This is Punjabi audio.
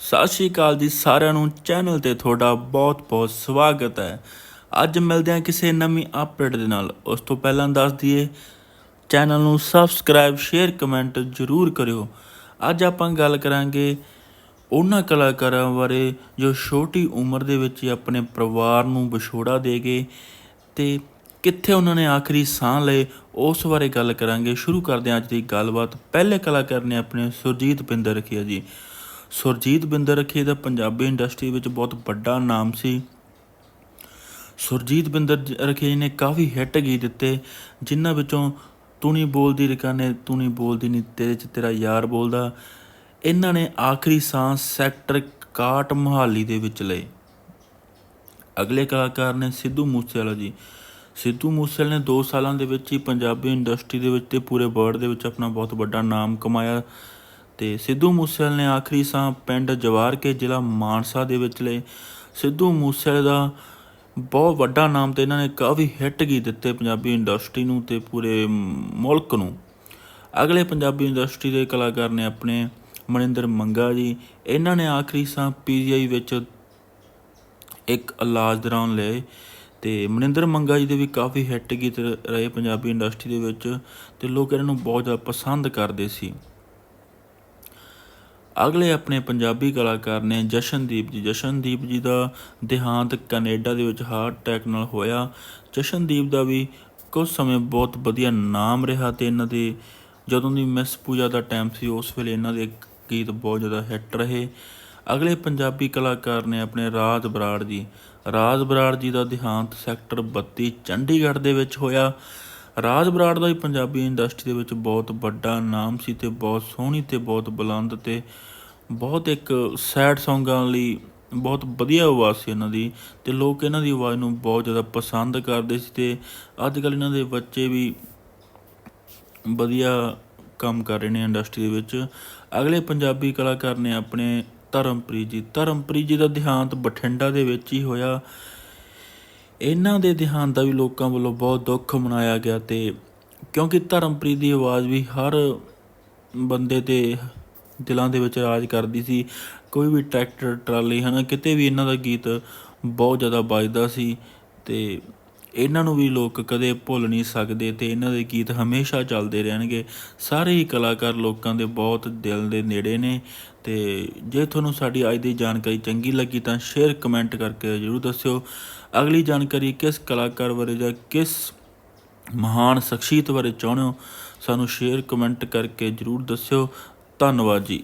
ਸਤਿ ਸ਼੍ਰੀ ਅਕਾਲ ਜੀ ਸਾਰਿਆਂ ਨੂੰ। ਚੈਨਲ ਤੇ ਤੁਹਾਡਾ ਬਹੁਤ-ਬਹੁਤ ਸਵਾਗਤ ਹੈ। ਅੱਜ ਮਿਲਦੇ ਹਾਂ ਕਿਸੇ ਨਵੀਂ ਅਪਡੇਟ ਦੇ ਨਾਲ। ਉਸ ਤੋਂ ਪਹਿਲਾਂ ਦੱਸ ਦਈਏ ਚੈਨਲ ਨੂੰ ਸਬਸਕ੍ਰਾਈਬ ਸ਼ੇਅਰ ਕਮੈਂਟ ਜ਼ਰੂਰ ਕਰਿਓ। ਅੱਜ ਆਪਾਂ ਗੱਲ ਕਰਾਂਗੇ ਉਹਨਾਂ ਕਲਾਕਾਰਾਂ ਬਾਰੇ ਜੋ ਛੋਟੀ ਉਮਰ ਦੇ ਵਿੱਚ ਹੀ ਆਪਣੇ ਪਰਿਵਾਰ ਨੂੰ ਵਿਛੋੜਾ ਦੇ ਗਏ ਤੇ ਕਿੱਥੇ ਉਹਨਾਂ ਨੇ ਆਖਰੀ ਸਾਹ ਲਏ, ਉਸ ਬਾਰੇ ਗੱਲ ਕਰਾਂਗੇ। ਸ਼ੁਰੂ ਕਰਦੇ ਹਾਂ ਅੱਜ ਦੀ ਗੱਲਬਾਤ। ਪਹਿਲੇ ਕਲਾਕਾਰ ਨੇ ਆਪਣੇ ਸੁਰਜੀਤ ਪਿੰਦਰ ਰਖੀਆ ਜੀ। ਸੁਰਜੀਤ ਬਿੰਦਰ ਰਖੀਆ ਦਾ ਪੰਜਾਬੀ ਇੰਡਸਟਰੀ ਵਿੱਚ ਬਹੁਤ ਵੱਡਾ ਨਾਮ ਸੀ। ਸੁਰਜੀਤ ਬਿੰਦਰ ਜ- ਜੀ ਨੇ ਕਾਫੀ ਹਿੱਟ ਗੀਤ ਦਿੱਤੇ, ਜਿਨ੍ਹਾਂ ਵਿੱਚੋਂ ਤੂੰ ਨਹੀਂ ਬੋਲਦੀ ਰਕਾਨੇ, ਤੂੰ ਨਹੀਂ ਬੋਲਦੀ ਨਹੀਂ ਤੇਰੇ ਚ ਤੇਰਾ ਯਾਰ ਬੋਲਦਾ। ਇਹਨਾਂ ਨੇ ਆਖਰੀ ਸਾਹ ਸੈਕਟਰ 61 ਮਹਾਲੀ ਦੇ ਵਿੱਚ ਲਏ। ਅਗਲੇ ਕਲਾਕਾਰ ਨੇ ਸਿੱਧੂ ਮੂਸੇਵਾਲਾ ਜੀ। ਸਿੱਧੂ ਮੂਸੇਵਾਲੇ ਨੇ 2 ਸਾਲਾਂ ਦੇ ਵਿੱਚ ਹੀ ਪੰਜਾਬੀ ਇੰਡਸਟਰੀ ਦੇ ਵਿੱਚ ਤੇ ਪੂਰੇ ਵਰਲਡ ਦੇ ਵਿੱਚ ਆਪਣਾ ਬਹੁਤ ਵੱਡਾ ਨਾਮ ਕਮਾਇਆ। ਤੇ ਸਿੱਧੂ ਮੂਸੇਵਾਲੇ ਨੇ ਆਖਰੀ ਸਾਹ ਪਿੰਡ ਜਵਾਰ ਕੇ ਜ਼ਿਲ੍ਹਾ ਮਾਨਸਾ ਦੇ ਵਿੱਚ ਲਏ। ਸਿੱਧੂ ਮੂਸੇਵਾਲੇ ਦਾ ਬਹੁਤ ਵੱਡਾ ਨਾਮ ਤੇ ਇਹਨਾਂ ਨੇ ਕਾਫੀ ਹਿੱਟ ਗੀਤ ਦਿੱਤੇ ਪੰਜਾਬੀ ਇੰਡਸਟਰੀ ਨੂੰ ਤੇ ਪੂਰੇ ਮੁਲਕ ਨੂੰ। ਅਗਲੇ ਪੰਜਾਬੀ ਇੰਡਸਟਰੀ ਦੇ ਕਲਾਕਾਰ ਨੇ ਆਪਣੇ ਮਨਿੰਦਰ ਮੰਗਾ ਜੀ, ਇਹਨਾਂ ਨੇ ਆਖਰੀ ਸਾਹ ਪੀਜੀਆਈ ਵਿੱਚ ਇੱਕ ਇਲਾਜ ਦੌਰਾਨ ਲਏ ਤੇ ਮਨਿੰਦਰ ਮੰਗਾ ਜੀ ਦੇ ਵੀ ਕਾਫੀ ਹਿੱਟ ਗੀਤ ਰਹੇ ਪੰਜਾਬੀ ਇੰਡਸਟਰੀ ਦੇ ਵਿੱਚ ਤੇ ਲੋਕ ਇਹਨਾਂ ਨੂੰ ਬਹੁਤ ਜ਼ਿਆਦਾ ਪਸੰਦ ਕਰਦੇ ਸੀ। ਅਗਲੇ ਆਪਣੇ ਪੰਜਾਬੀ ਕਲਾਕਾਰ ਨੇ ਜਸ਼ਨਦੀਪ ਜੀ ਜਸ਼ਨਦੀਪ ਜੀ ਦਾ ਦੇਹਾਂਤ ਕੈਨੇਡਾ ਦੇ ਵਿੱਚ ਹਾਰਟ ਅਟੈਕ ਨਾਲ ਹੋਇਆ। ਜਸ਼ਨਦੀਪ ਦਾ ਵੀ ਕੁਝ ਸਮੇਂ ਬਹੁਤ ਵਧੀਆ ਨਾਮ ਰਿਹਾ ਤੇ ਇਹਨਾਂ ਦੇ ਜਦੋਂ ਦੀ ਮਿਸ ਪੂਜਾ ਦਾ ਟਾਈਮ ਸੀ, ਉਸ ਵੇਲੇ ਇਹਨਾਂ ਦੇ ਗੀਤ ਬਹੁਤ ਜ਼ਿਆਦਾ ਹਿੱਟ ਰਹੇ। ਅਗਲੇ ਪੰਜਾਬੀ ਕਲਾਕਾਰ ਨੇ ਆਪਣੇ ਰਾਜ ਬਰਾੜ ਜੀ, ਰਾਜ ਬਰਾੜ ਜੀ ਦਾ ਦੇਹਾਂਤ ਸੈਕਟਰ 32 ਚੰਡੀਗੜ੍ਹ ਦੇ ਵਿੱਚ ਹੋਇਆ। ਰਾਜ ਬਰਾੜ ਦਾ ਹੀ ਪੰਜਾਬੀ ਇੰਡਸਟਰੀ ਦੇ ਵਿੱਚ ਬਹੁਤ ਵੱਡਾ ਨਾਮ ਸੀ ਤੇ ਬਹੁਤ ਸੋਹਣੀ ਤੇ ਬਹੁਤ ਬੁਲੰਦ ਤੇ ਬਹੁਤ ਇੱਕ ਸੈਡ ਸੌਂਗਾਂ ਲਈ ਬਹੁਤ ਵਧੀਆ ਆਵਾਜ਼ ਸੀ ਇਹਨਾਂ ਦੀ ਤੇ ਲੋਕ ਇਹਨਾਂ ਦੀ ਆਵਾਜ਼ ਨੂੰ ਬਹੁਤ ਜ਼ਿਆਦਾ ਪਸੰਦ ਕਰਦੇ ਸੀ ਤੇ ਅੱਜ ਕੱਲ੍ਹ ਇਹਨਾਂ ਦੇ ਬੱਚੇ ਵੀ ਵਧੀਆ ਕੰਮ ਕਰ ਰਹੇ ਨੇ ਇੰਡਸਟਰੀ ਦੇ ਵਿੱਚ। ਅਗਲੇ ਪੰਜਾਬੀ ਕਲਾਕਾਰ ਨੇ ਆਪਣੇ ਧਰਮਪ੍ਰੀਤ ਜੀ ਧਰਮਪ੍ਰੀਤ ਜੀ ਦਾ ਦੇਹਾਂਤ ਬਠਿੰਡਾ ਦੇ ਵਿੱਚ ਹੀ ਹੋਇਆ। ਇਹਨਾਂ ਦੇ ਦੇਹਾਂਤ ਦਾ ਵੀ ਲੋਕਾਂ ਵੱਲੋਂ ਬਹੁਤ ਦੁੱਖ ਮਨਾਇਆ ਗਿਆ ਤੇ ਕਿਉਂਕਿ ਧਰਮਪ੍ਰੀਤ ਦੀ ਆਵਾਜ਼ ਵੀ ਹਰ ਬੰਦੇ ਦੇ ਦਿਲਾਂ ਦੇ ਵਿੱਚ ਰਾਜ ਕਰਦੀ ਸੀ। ਕੋਈ ਵੀ ਟਰੈਕਟਰ, ਟਰਾਲੀ ਹਨਾ, ਕਿਤੇ ਵੀ ਇਹਨਾਂ ਦਾ ਗੀਤ ਬਹੁਤ ਜ਼ਿਆਦਾ ਵੱਜਦਾ ਸੀ ਤੇ ਇਹਨਾਂ ਨੂੰ ਵੀ ਲੋਕ ਕਦੇ ਭੁੱਲ ਨਹੀਂ ਸਕਦੇ ਤੇ ਇਹਨਾਂ ਦੇ ਗੀਤ ਹਮੇਸ਼ਾ ਚੱਲਦੇ ਰਹਿਣਗੇ। ਸਾਰੇ ਹੀ ਕਲਾਕਾਰ ਲੋਕਾਂ ਦੇ ਬਹੁਤ ਦਿਲ ਦੇ ਨੇੜੇ ਨੇ ਤੇ ਜੇ ਤੁਹਾਨੂੰ ਸਾਡੀ ਅੱਜ ਦੀ ਜਾਣਕਾਰੀ ਚੰਗੀ ਲੱਗੀ ਤਾਂ ਸ਼ੇਅਰ ਕਮੈਂਟ ਕਰਕੇ ਜਰੂਰ ਦੱਸਿਓ। ਅਗਲੀ ਜਾਣਕਾਰੀ ਕਿਸ ਕਲਾਕਾਰ ਬਾਰੇ ਜਾਂ ਕਿਸ ਮਹਾਨ ਸ਼ਖਸੀਅਤ ਬਾਰੇ ਚਾਹੁੰਦੇ ਹੋ, ਸਾਨੂੰ ਸ਼ੇਅਰ ਕਮੈਂਟ ਕਰਕੇ ਜਰੂਰ ਦੱਸਿਓ। ਧੰਨਵਾਦ ਜੀ।